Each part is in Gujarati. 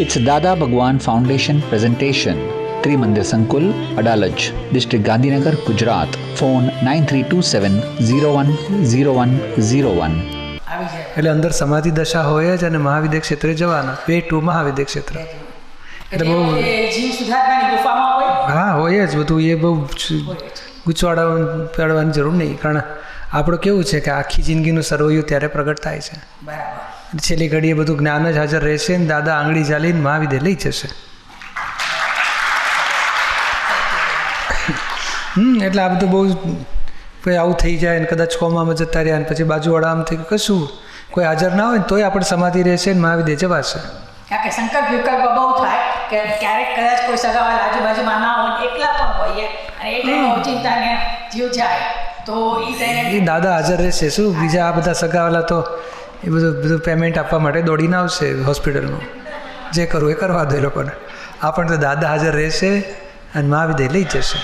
It's Dada Bhagwan Foundation presentation. Trimandir Sankul, Adalaj, District Gandhinagar, Gujarat. Phone 9327-010101. આવી જાય એટલે અંદર સમાધિ દશા હોય જ અને મહાવિદ્ય ક્ષેત્રે જવાના. વે ટુ મહાવિદ્ય ક્ષેત્ર. એટલે બહુ હા હોય જ બધું. એ બહુ ગૂંચવાડા પાડવાની જરૂર નહીં. કારણ આપણું કેવું છે કે આખી જિંદગીનું સર્વૈયું ત્યારે પ્રગટ થાય છે. બરાબર. છેલ્લી ઘડીએ બધું જ્ઞાન જ હાજર રહેશે ને દાદા આંગળી ચાલીને મહાવિદ્ય લઈ જશે. હમ એટલે આ બધું બહુ કોઈ આવું થઈ જાય ને કદાચ કોમામાં જતા રહ્યા ને પછી બાજુવાળા આમ થઈ કશું કોઈ હાજર ના હોય ને તોય આપણે સમાધિ રહેશે ને મહાવિદ્ય જવાશે. કારણ કે સંકલ્પ વિકલ્પ બહુ થાય કે ક્યારેક કદાચ કોઈ સગાવાલા આજુબાજુમાં ના હોય એકલા પણ હોઈએ અને એટલે ઓચિંતાને જીવ જાય તો એ દાદા હાજર રહેશે. શું બીજા આ બધા સગાવાલા તો એ બધું બધું પેમેન્ટ આપવા માટે દોડીને આવશે હોસ્પિટલનું જે કરવું એ કરવા દો એ લોકોને. આપણને તો દાદા હાજર રહેશે અને મહાવિદય લઈ જશે.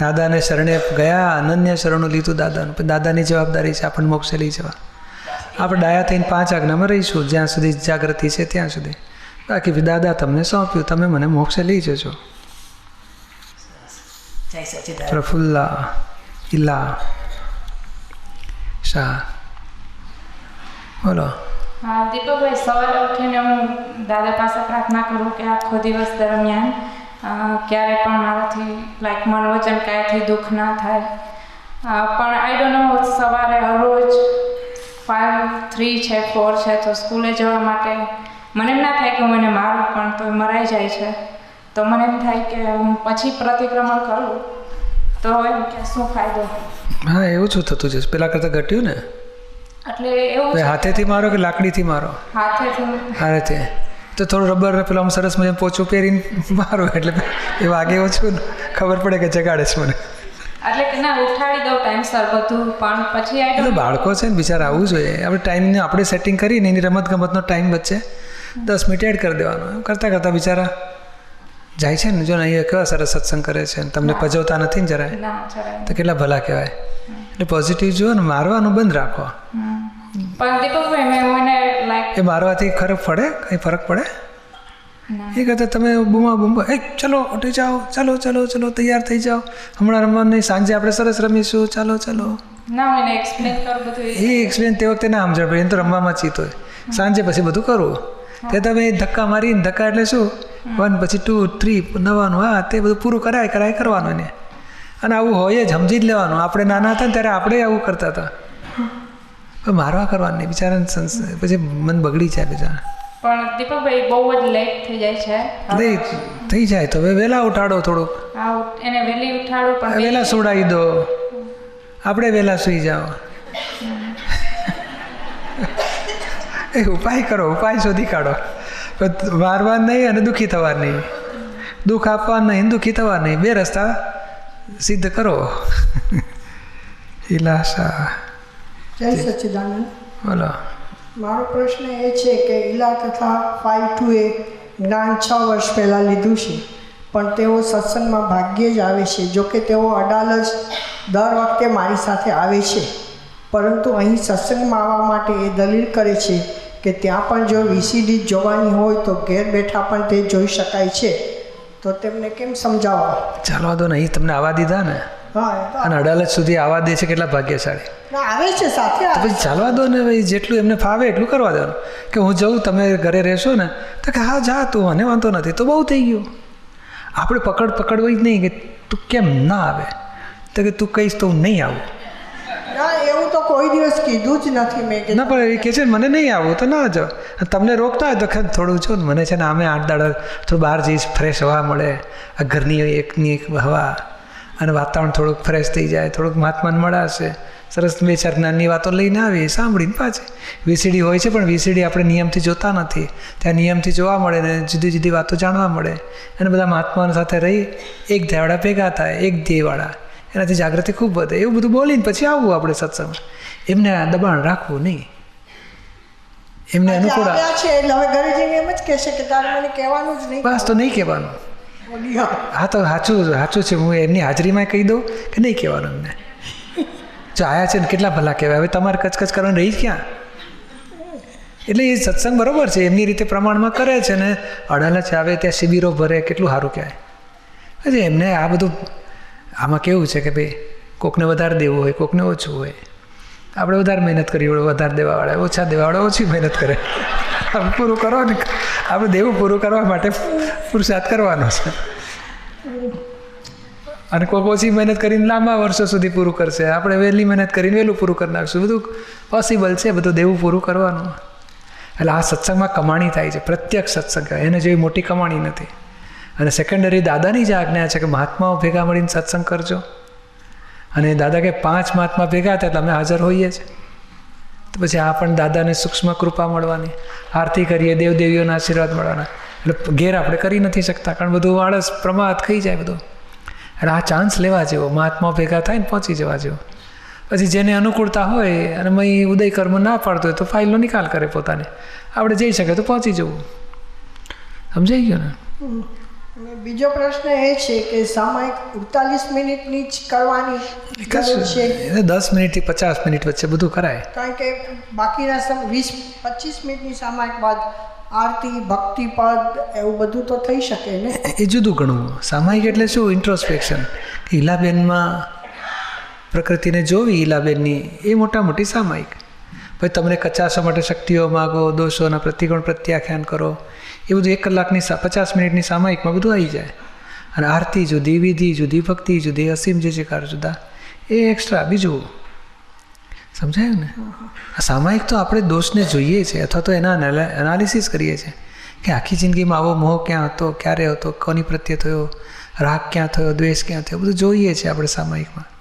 દાદાને શરણે ગયા અનન્ય શરણું લીધું દાદાનું. પણ દાદાની જવાબદારી છે આપણને મોક્ષે લઈ જવા. આપણે ડાયા થઈને પાંચ આજ્ઞામાં રહીશું. જ્યાં સુધી જાગૃતિ છે ત્યાં સુધી. બાકી દાદા તમને સોંપ્યું તમે મને મોક્ષે લઈ જજો. પ્રફુલ્લા ઇલા શાહ. બોલો હા દીપકભાઈ સવારે ઉઠીને હું દાદા પાસે પ્રાર્થના કરું કે આખો દિવસ દરમિયાન ક્યારે પણ મારાથી લાઈક મન વચન કાંઈથી દુઃખ ના થાય. પણ આઈ ડોન્ટ નો સવારે હરરોજ ફાઇવ થ્રી છે ફોર છે તો સ્કૂલે જવા માટે મને એમ ના થાય કે હું એને મારું પણ તો મરાઈ જાય છે. તો મને એમ થાય કે હું પછી પ્રતિક્રમણ કરું તો એમ કે શું ફાયદો? હા એવું શું થતું છે પેલા કરતાં ઘટ્યું ને? એટલે એવું હાથેથી મારો કે લાકડીથી મારો? હાથેથી હારે તે. થોડું રબર ને પેલા આમ સરસ મજા પોચું પહેરીને મારો એટલે એ વાગે ઓછું ખબર પડે કે જગાડે છે મને. એટલે કે ના ઉઠાડી દઉં ટાઈમસર બધું પણ પછી એટલે બાળકો છે ને બિચારા આવવું જોઈએ. આપણે ટાઈમને આપણે સેટિંગ કરીને એની રમત ગમતનો ટાઈમ વચ્ચે દસ મિનિટ એડ કરી દેવાનો. એમ કરતાં કરતાં બિચારા જાય છે ને જો ને અહીંયા કેવા સરસ સત્સંગ કરે છે તમને પજવતા નથી ને જરાય તો કેટલા ભલા કહેવાય. એટલે પોઝિટિવ જુઓ ને મારવાનું બંધ રાખો. એ મારવાથી ખરેખ પડે કંઈ ફરક પડે? એ કરતાં તમે બૂમા બૂમા એ ચલો ઉઠી જાઓ. ચાલો ચાલો ચાલો તૈયાર થઈ જાઓ. હમણાં રમવાનું સાંજે આપણે સરસ રમીશું. ચાલો ચાલો. એક્સપ્લેન એ. એ એક્સપિરિયન્સ તે વખતે ના સમજણ પડે એને તો રમવામાં ચીત હોય. સાંજે પછી બધું કરવું તે તમે ધક્કા મારીને ધક્કા એટલે શું? વન પછી ટુ થ્રી નવાનું હા તે બધું પૂરું કરાય કરાય કરવાનું એને. અને આવું હોય જ સમજી જ લેવાનું. આપણે નાના હતા ને ત્યારે આપણે આવું કરતા હતા. પણ મારવા કરવાની બિચારા પછી મન બગડી જાય બિચારા. પણ દીપકભાઈ બહુ જ લેટ થઈ જાય છે. નહીં થઈ જાય તો હવે વહેલા ઉઠાડો થોડુંક. એને વહેલી ઉઠાડો પણ વહેલા સુડાવી દો. આપણે વહેલા સૂઈ જાઓ. એ ઉપાય કરો ઉપાય શોધી કાઢો. વારવા મારવા નહીં અને દુઃખી થવા નહીં દુઃખ આપવા નહીં દુઃખી થવા નહીં બે રસ્તા. સિદ્ધ કરો. ઈલાશા જય સચ્ચિદાનંદ. બોલો. મારો પ્રશ્ન એ છે કે ઈલા તથા ફાઈવ ટુ એ જ્ઞાન છ વર્ષ પહેલાં લીધું છે પણ તેઓ સત્સંગમાં ભાગ્યે જ આવે છે જોકે તેઓ અડાલજ દર વખતે મારી સાથે આવે છે. પરંતુ અહીં સત્સંગમાં આવવા માટે એ દલીલ કરે છે કે ત્યાં પણ જો વીસીડી જોવાની હોય તો ઘેર બેઠા પણ તે જોઈ શકાય છે. તો તેમને કેમ સમજાવવા ચાલવા દો નહીં. તમને આવવા દીધા ને? હા અને અડાલજ સુધી આવવા દે છે કેટલા ભાગ્યશાળી. આવે છે સાથે પછી ચાલવા દો ને ભાઈ જેટલું એમને ફાવે એટલું કરવા દેવાનું. કે હું જઉં તમે ઘરે રહેશો ને તો કે હા જા તું મને વાંધો નથી. તો બહુ થઈ ગયું. આપણે પકડ પકડવી જ નહીં કે તું કેમ ના આવે. તો કે તું કહીશ તો હું નહીં આવું. ના એવું તો કોઈ દિવસ કીધું જ નથી મેં ના, પણ એ કહે છે, મને નહીં આવું, તો ના જો તમને રોકતા હોય તો ખે થોડું છો મને છે ને આમે આઠ દાડા થોડું બહાર જઈશ ફ્રેશ હવા મળે, આ ઘરની એકની એક હવા, અને વાતાવરણ થોડુંક ફ્રેશ થઈ જાય, થોડુંક મહાત્માને મળાશે. સરસ, બે ચાર જ્ઞાનની વાતો લઈને આવી સાંભળીને પાછી. વીસીડી હોય છે, પણ વીસીડી આપણે નિયમથી જોતા નથી. ત્યાં નિયમથી જોવા મળે ને, જુદી જુદી વાતો જાણવા મળે. અને બધા મહાત્માઓ સાથે રહી, એક ધ્યાવાળા ભેગા થાય, એક ધ્યેયવાળા એનાથી જાગૃતિ ખૂબ વધે. એવું બધું બોલીને પછી આવવું આપણે સત્સંગ. એમને દબાણ રાખવું નહીં. એમને અનુકૂળ છે એટલે હવે ઘરે જઈને એમ જ કહેશે કે તારે મને કહેવાનું જ નહીં. બસ તો નહીં કહેવાનું. હા. હા તો સાચું સાચું છે. હું એમની હાજરીમાં કહી દઉં કે નહીં કહેવાનું એમને. જો આયા છે ને કેટલા ભલા કહેવાય. હવે તમારે કચકચ કરવાની રહી ક્યાં? એટલે એ સત્સંગ બરોબર છે. એમની રીતે પ્રમાણમાં કરે છે ને. અડાલજ આવે ત્યાં શિબિરો ભરે કેટલું સારું કહેવાય. હજી એમને આ બધું આમાં કેવું છે કે ભાઈ કોકને વધારે દેવું હોય, કોકને ઓછું હોય. આપણે વધારે મહેનત કરી હોય વધારે દેવાવાળા ઓછા દેવાવાળા, ઓછી મહેનત કરે. પૂરું કરો ને. આપણે દેવું પૂરું કરવા માટે પુરુષાર્થ કરવાનો છે. અને કોઈક ઓછી મહેનત કરીને લાંબા વર્ષો સુધી પૂરું કરશે. આપણે વહેલી મહેનત કરીને વહેલું પૂરું કરી નાખશું. બધું પોસિબલ છે, બધું દેવું પૂરું કરવાનું. એટલે આ સત્સંગમાં કમાણી થાય છે. પ્રત્યક્ષ સત્સંગ. એને જેવી મોટી કમાણી નથી. અને સેકન્ડરી દાદાની જ આજ્ઞા છે કે મહાત્માઓ ભેગા મળીને સત્સંગ કરજો. અને દાદા કે પાંચ મહાત્મા ભેગા થયા તમે હાજર હોઈએ છે તો પછી આ પણ દાદાને સૂક્ષ્મ કૃપા મળવાની. આરતી કરીએ, દેવદેવીઓના આશીર્વાદ મળવાના. એટલે ઘેર આપણે કરી નથી શકતા, કારણ બધું આળસ, પ્રમાદ ખાઈ જાય બધું. એટલે આ ચાન્સ લેવા જેવો, મહાત્માઓ ભેગા થાય ને પહોંચી જવા જેવો. પછી જેને અનુકૂળતા હોય અને મય ઉદય કર્મ ના પાડતો હોય તો ફાઇલનો નિકાલ કરે પોતાને. આપણે જઈ શકે તો પહોંચી જવું. સમજાઈ ગયું ને? અને બીજો પ્રશ્ન એ છે કે સામાયિક અડતાલીસ મિનિટની જ કરવાની છે. એને દસ મિનિટથી પચાસ મિનિટ વચ્ચે બધું કરાય. કારણ કે બાકીના સમ વીસ પચીસ મિનિટની સામાયિક બાદ આરતી ભક્તિ પદ એવું બધું તો થઈ શકે ને? એ જુદું ગણવું. સામાયિક એટલે શું? ઇન્ટ્રોસ્પેક્શન ઈલાબેનમાં પ્રકૃતિને જોવી ઈલાબેનની એ મોટા મોટી સામાયિક. પછી તમને કચાસવા માટે શક્તિઓ માગો, દોષોના પ્રતિગુણ પ્રત્યાખ્યાન કરો. એ બધું એક કલાકની પચાસ મિનિટની સામાયિકમાં બધું આવી જાય. અને આરતી જુદી, વિધિ જુદી, ભક્તિ જુદી, અસીમ જે જયકાર જુદા, એ એક્સ્ટ્રા બીજું. સમજાયું ને? આ સામાયિક તો આપણે દોષને જોઈએ છે, અથવા તો એના એનાલિસિસ કરીએ છીએ કે આખી જિંદગીમાં આવો મોહ ક્યાં હતો, ક્યારે હતો, કોની પ્રત્યે થયો, રાગ ક્યાં થયો, દ્વેષ ક્યાં થયો, બધું જોઈએ છીએ આપણે સામાયિકમાં.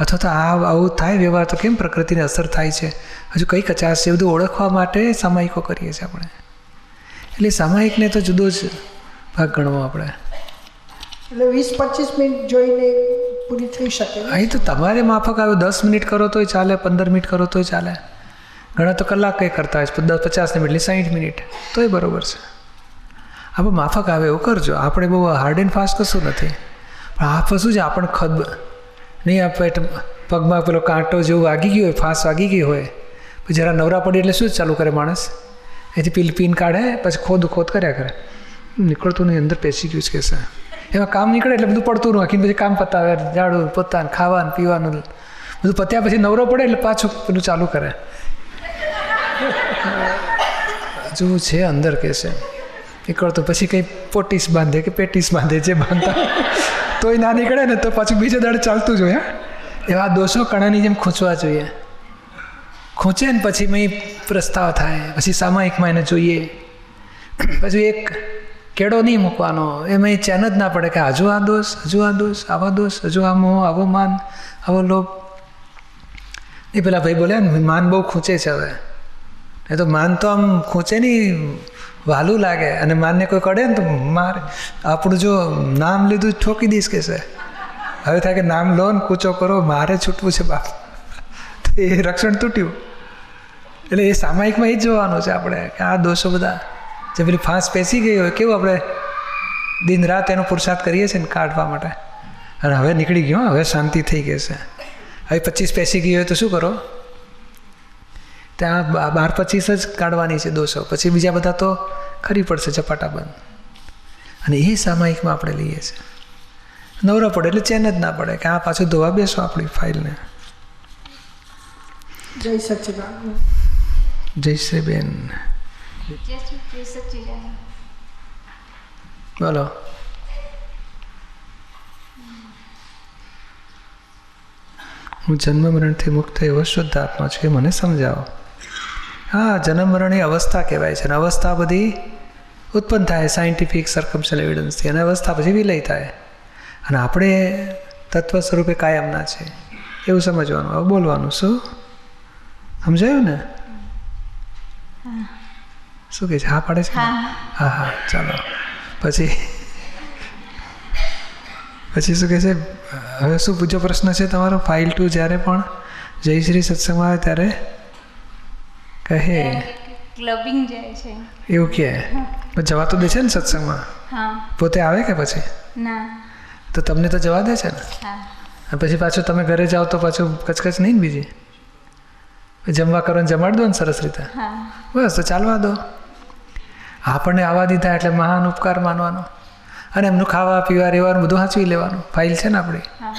અથવા તો આ આવું થાય વ્યવહાર તો કેમ પ્રકૃતિને અસર થાય છે? હજુ કઈ કચાશ છે એ બધું ઓળખવા માટે સામાયિકો કરીએ છીએ આપણે. એટલે સામાયિકને તો જુદો જ ભાગ ગણવો આપણે. એટલે વીસ પચીસ મિનિટ જોઈને પૂરી થઈ શકે અહીં તો તમારે માફક આવ્યું દસ મિનિટ કરો તોય ચાલે પંદર મિનિટ કરો તોય ચાલે. ઘણા તો કલાક કંઈ કરતા હોય છે દસ પચાસ મિનિટ સાઠ મિનિટ તોય બરાબર છે. આપણે માફક આવે એવું કરજો. આપણે બહુ હાર્ડ એન્ડ ફાસ્ટ કશું નથી. પણ આ શું છે આપણને ખદ નહીં આ પેટ પગમાં પેલો કાંટો જેવું વાગી ગયો હોય, ફાંસ વાગી ગઈ હોય. પછી જરા નવરા પડી એટલે શું ચાલુ કરે માણસ? એથી પીલ પીન કાઢે, પછી ખોદ ખોદ કર્યા કરે. નીકળતું નહીં, અંદર પેસી ગયું છે કે છે એમાં કામ નીકળે એટલે બધું પડતું રાખીને પછી કામ પતાવે, ઝાડું, પોતાનું ખાવાનું, પીવાનું. બધું પત્યા પછી નવરો પડે એટલે પાછું પેલું ચાલુ કરે. હજુ છે અંદર કે છે નીકળતો. પછી કંઈ પોટીસ બાંધે કે પેટીસ બાંધે, જે બાંધતા. તોય ના નીકળે ને તો પછી બીજો દળ ચાલતું જોઈએ એવા દોષો કણાની જેમ ખૂંચવા જોઈએ. ખૂંચે ને પછી મેં પ્રસ્તાવ થાય, પછી સામાયિકમાં એને જોઈએ. પછી એક કેળો નહીં મૂકવાનો એમાં ચેન જ ના પડે કે હજુ આ દોષ હજુ આ દોષ, આવા દોષ હજુ આ મોહ, આવો માન, આવો લોભ. એ પેલા ભાઈ બોલ્યા ને, માન બહુ ખૂંચે છે હવે. એ તો માન તો આમ ખૂંચે નહીં, વાલું લાગે. અને માનને કોઈ કડે ને તો મારે. આપણું જો નામ લીધું ઠોકી દઈશ કે છે? હવે થાય કે નામ લો ને કૂચો કરો, મારે છૂટવું છે બાપ. તો એ રક્ષણ તૂટ્યું. એટલે એ સામાયિકમાં એ જ જોવાનું છે આપણે, કે આ દોષો બધા. જે પેલી ફાંસ પેસી ગઈ હોય, કેવું આપણે દિન રાત એનો પુરુષાર્થ કરીએ છીએ ને કાઢવા માટે? અને હવે નીકળી ગયો, હવે શાંતિ થઈ ગઈ છે. હવે પચીસ પેસી ગઈ હોય તો શું કરો? ત્યાં બા- બાર પચીસ જ કાઢવાની છે દોષો પછી બીજા બધા તો ખરી પડશે ચપાટા બંધ. અને એ સામાયિકમાં આપણે લઈએ છીએ. નવરો પડે એટલે ચેન જ ના પડે કે આ પાછું ધોવા બેસો આપણી ફાઇલને. જય સચિદાનંદ. જય શ્રી બેન. બોલો. હું જન્મ મરણથી મુક્ત એવો શુદ્ધ આત્મા છું એ મને સમજાવો. હા જન્મમરણ એ અવસ્થા કહેવાય છે. અને અવસ્થા બધી ઉત્પન્ન થાય સાયન્ટિફિક સર્કમસ્ટલ એવિડન્સથી અને અવસ્થા પછી વિલય થાય. અને આપણે તત્વ સ્વરૂપે કાયમના છે એવું સમજવાનું હવે બોલવાનું. શું? સમજાયું ને? શું કહે છે? હા પાડે છે હા. હા ચાલો. પછી? પછી શું કહે છે? હવે શું પૂછો પ્રશ્ન છે તમારો? ફાઇલ ટુ જ્યારે પણ જય શ્રી સત્સંગમાં આવે ત્યારે કહે ક્લબિંગ જાય છે. એવું કે પણ જવા તો દે છે ને સત્સંગમાં? હા. પોતે આવે કે પછી? ના. તો તમને તો જવા દે છે ને? હા. પછી પાછું તમે ઘરે જાઓ તો પાછું કચકચ નહીં ને બીજી? જમવા કરો ને જમાડી દો ને સરસ રીતે. હા. બસ તો ચાલવા દો. આપણને આવવા દીધા એટલે મહાન ઉપકાર માનવાનો. અને એમનું ખાવા પીવા રહેવાનું બધું સાચવી લેવાનું. ફાઇલ છે ને આપણી? હા.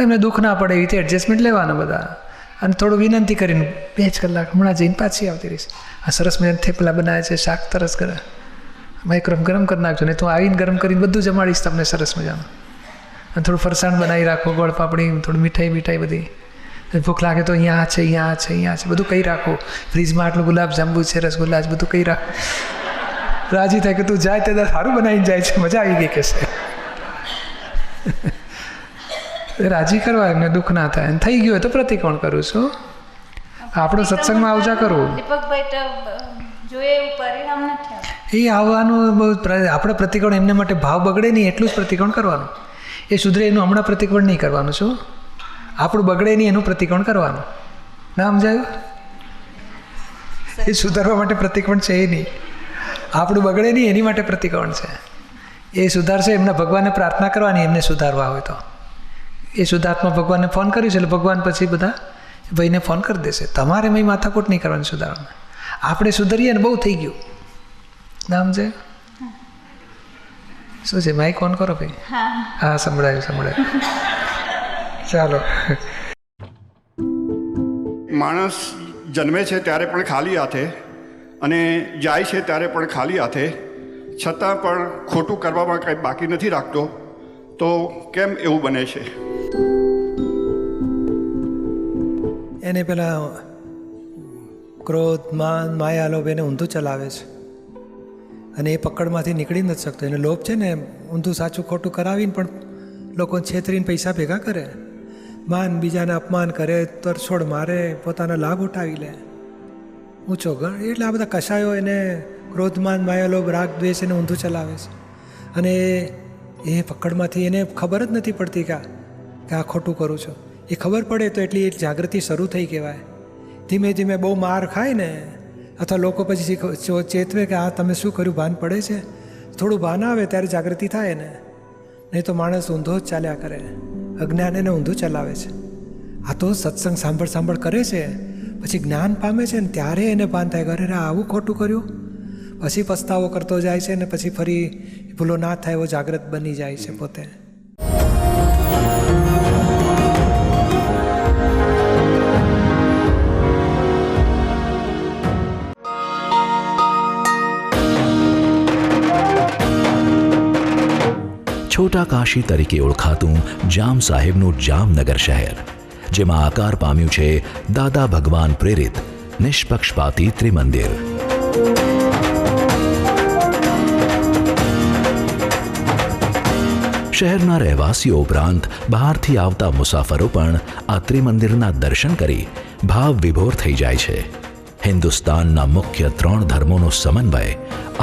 એમને દુઃખ ના પડે એ રીતે એડજસ્ટમેન્ટ લેવાના બધા. અને થોડું વિનંતી કરીને બે જ કલાક હમણાં જઈને પાછી આવતી રહીશ. આ સરસ મજાના થેપલા બનાવે છે, શાક તરસ કરે. માઇક્રોમ ગરમ કરી નાખજો, નહીં તું આવીને ગરમ કરીને બધું જમાડીશ તમને સરસ મજાનું. અને થોડું ફરસાણ બનાવી રાખો, ગોળ પાપડી, થોડું મીઠાઈ મીઠાઈ બધી. ભૂખ લાગે તો અહીંયા છે અહીંયા છે અહીંયા છે, બધું કહી રાખો. ફ્રીજમાં આટલું ગુલાબ જાંબુ છે, રસગુલ્લા છે બધું કહી રાખો. રાજી થાય કે તું જાય, તે સારું બનાવીને જાય છે, મજા આવી ગઈ કે છે. રાજી કરવા એમને દુઃખ ના થાય. અને થઈ ગયું હોય તો પ્રતિકોણ કરું છું. આપણો સત્સંગમાં આવજા કરવું એ આવવાનું બહુ આપણે પ્રતિકોણ એમને માટે ભાવ બગડે નહીં એટલું જ પ્રતિકોણ કરવાનું. એ સુધરે એનું હમણાં પ્રતિકોણ નહીં કરવાનું શું? આપણું બગડે નહીં એનું પ્રતિકોણ કરવાનું. ના સમજાયું? એ સુધારવા માટે પ્રતિકોણ છે એ નહીં. આપણું બગડે નહીં એની માટે પ્રતિકોણ છે. એ સુધારશે એમના ભગવાનને પ્રાર્થના કરવાની એમને સુધારવા હોય તો. એ શુદ્ધાત્મા ભગવાનને ફોન કર્યું છે એટલે ભગવાન પછી બધા ભાઈને ફોન કરી દેશે. તમારે મેં માથાકૂટ નહીં કરવાની સુધારવામાં. આપણે સુધરીએ ને બહુ થઈ ગયું. નામ છે? શું છે? માઇક ઓન કરો ભાઈ. હા. હા સંભળાયું સંભળાયું. ચાલો. માણસ જન્મે છે ત્યારે પણ ખાલી હાથે અને જાય છે ત્યારે પણ ખાલી હાથે. છતાં પણ ખોટું કરવામાં કંઈ બાકી નથી રાખતો. તો કેમ એવું બને છે? એને પેલા ક્રોધ, માન, માયા, લોભ એને ઊંધું ચલાવે છે. અને એ પકડમાંથી નીકળી નથી શકતો. એને લોભ છે ને ઊંધું સાચું ખોટું કરાવીને પણ લોકોને છેતરીને પૈસા ભેગા કરે. માન બીજાને અપમાન કરે, તરછોડ મારે, પોતાનો લાભ ઉઠાવી લે. ઊંચો ગણ. એટલે આ બધા કશાયો એને ક્રોધમાન માયાલોભ રાગ, દ્વેષ એને ઊંધું ચલાવે છે. અને એ પકડમાંથી એને ખબર જ નથી પડતી કે આ ખોટું કરું છું. એ ખબર પડે તો એટલી જાગૃતિ શરૂ થઈ કહેવાય. ધીમે ધીમે બહુ માર ખાય ને, અથવા લોકો પછી ચેતવે કે આ તમે શું કર્યું, ભાન પડે છે? થોડું ભાન આવે ત્યારે જાગૃતિ થાય ને. નહીં તો માણસ ઊંધો જ ચાલ્યા કરે, અજ્ઞાન એને ઊંધું ચલાવે છે. આ તો સત્સંગ સાંભળ સાંભળ કરે છે, પછી જ્ઞાન પામે છે ને ત્યારે એને ભાન થાય અરે આવું ખોટું કર્યું? પછી પસ્તાવો કરતો જાય છે ને, પછી ફરી ભૂલો ના થાય એવો જાગૃત બની જાય છે પોતે. છોટા કાશી તરીકે ઓળખાતું જામ સાહેબનું જામનગર શહેર, જેમાં આકાર પામ્યું છે દાદા ભગવાન પ્રેરિત, નિષ્પક્ષપાતી ત્રિમંદિર. શહેરના રહેવાસીઓ ઉપરાંત બહારથી આવતા મુસાફરો પણ આ ત્રિમંદિરના દર્શન કરી ભાવ વિભોર થઈ જાય છે. હિન્દુસ્તાનના મુખ્ય ત્રણ ધર્મોનો સમન્વય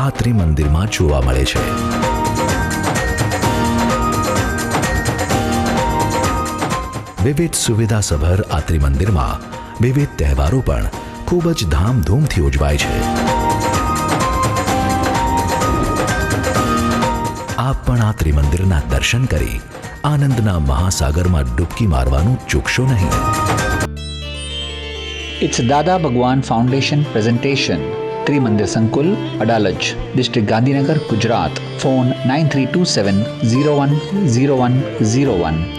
આ ત્રિમંદિરમાં જોવા મળે છે. વિવિધ સુવિધાસભર આ ત્રિમંદિરમાં વિવિધ તહેવારો પણ ખૂબ જ ધામધૂમથી ઉજવાય છે આપ પણ આ ત્રિમંદિરના દર્શન કરી આનંદના મહાસાગરમાં ડૂબકી મારવાનું ચૂકશો નહીં It's Dada Bhagwan Foundation presentation. Trimandir Sankul, Adalaj, District Gandhinagar, Gujarat. Phone 9327 010101.